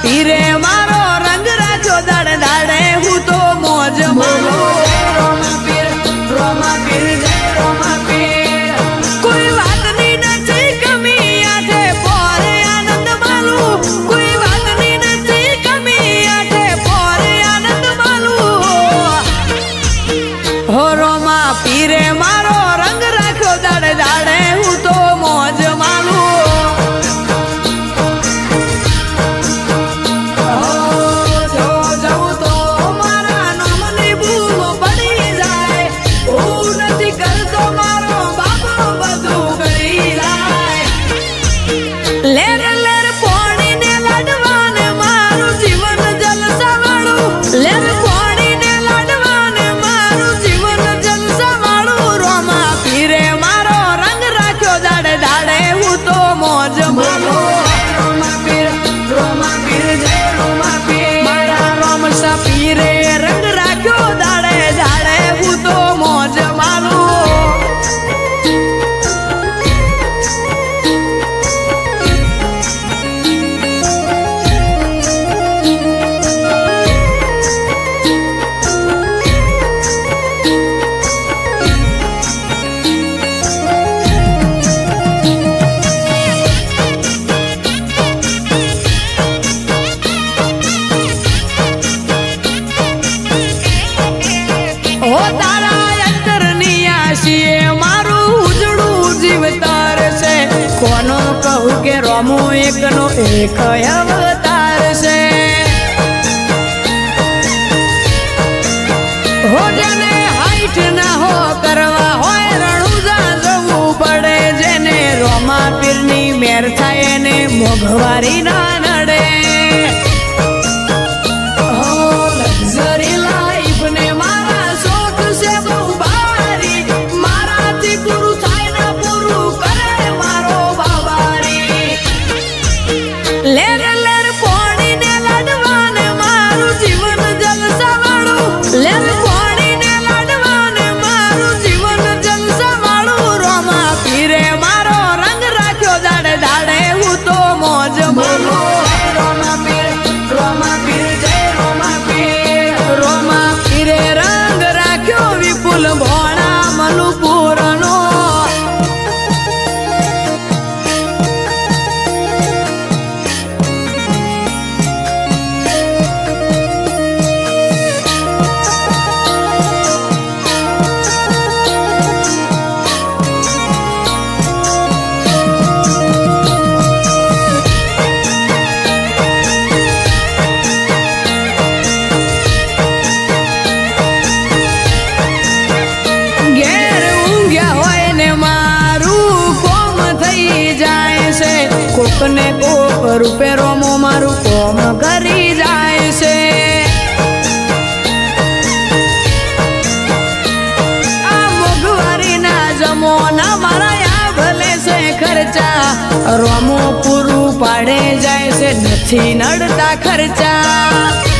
પીરે છીએ, મારું ઉજળું જીવતાર છે. કોનો કહું કે રોમો એકનો એક અવતાર છે. હો જેને હાઈટ ના હો કરવા પડે. જેને રોમા પીરની મેર એને મોઘવારી ના નડે. રૂપે રોમો મારું કોમ કરી જાય છે ખર્ચા. રોમો પૂરું પાડે જાય છે, નથી નડતા ખર્ચા.